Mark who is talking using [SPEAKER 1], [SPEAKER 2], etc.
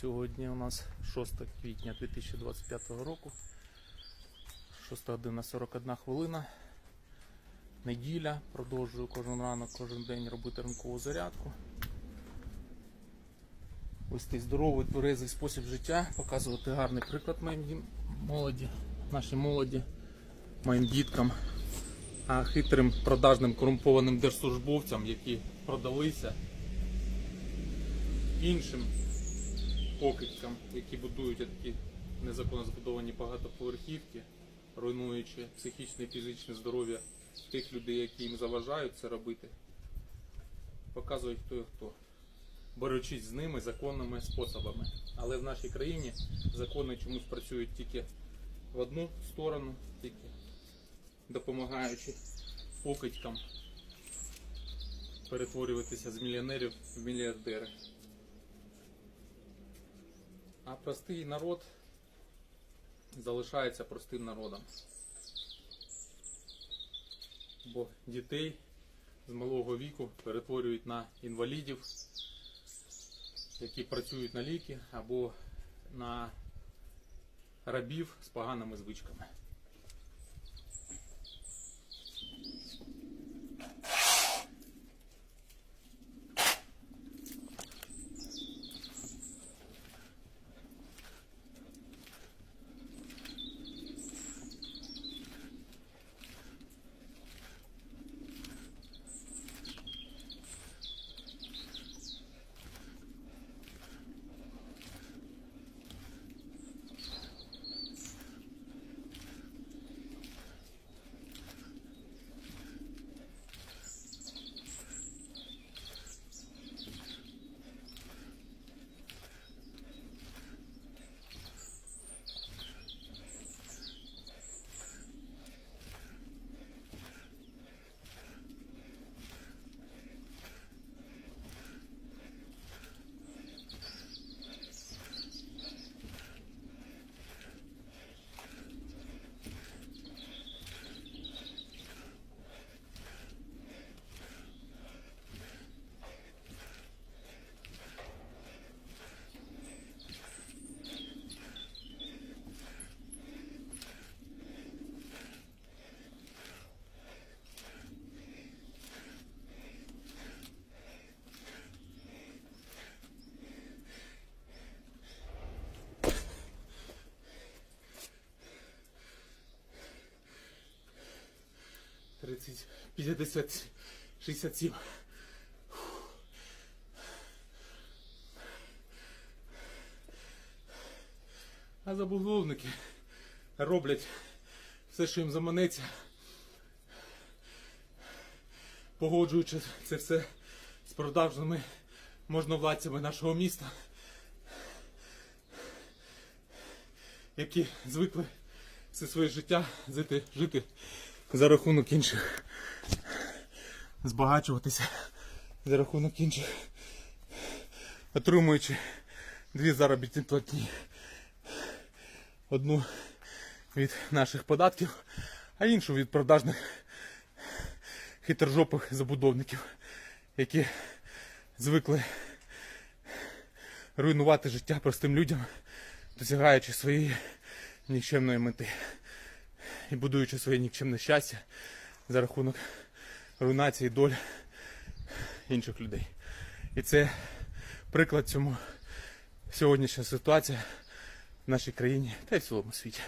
[SPEAKER 1] Сьогодні у нас 6 квітня 2025 року. 6 година 41 хвилина. Неділя. Продовжую кожен ранок, кожен день робити ранкову зарядку. Вести здоровий, тверезий спосіб життя, показувати гарний приклад моїм молоді, нашій молоді, моїм діткам, а хитрим продажним корумпованим держслужбовцям, які продалися іншим покидькам, які будують такі незаконно збудовані багатоповерхівки, руйнуючи психічне і фізичне здоров'я тих людей, які їм заважають це робити, показують хто і хто, борючись з ними законними способами. Але в нашій країні закони чомусь працюють тільки в одну сторону, тільки допомагаючи покидькам перетворюватися з мільйонерів в мільярдери. А простий народ залишається простим народом. Бо дітей з малого віку перетворюють на інвалідів, які працюють на ліки або на рабів з поганими звичками. Тридцять, п'ятдесят, шістдесят сім. А забудовники роблять все, що їм заманеться, погоджуючи це все з продажними можновладцями нашого міста, які звикли все своє життя жити, жити за рахунок інших, збагачуватися. За рахунок інших, отримуючи дві заробітні платні. Одну від наших податків, а іншу від продажних хитрожопих забудовників, які звикли руйнувати життя простим людям, досягаючи своєї нікчемної мети і будуючи своє нікчемне щастя за рахунок руйнації доль інших людей. І це приклад цьому сьогоднішня ситуація в нашій країні та й в цілому світі.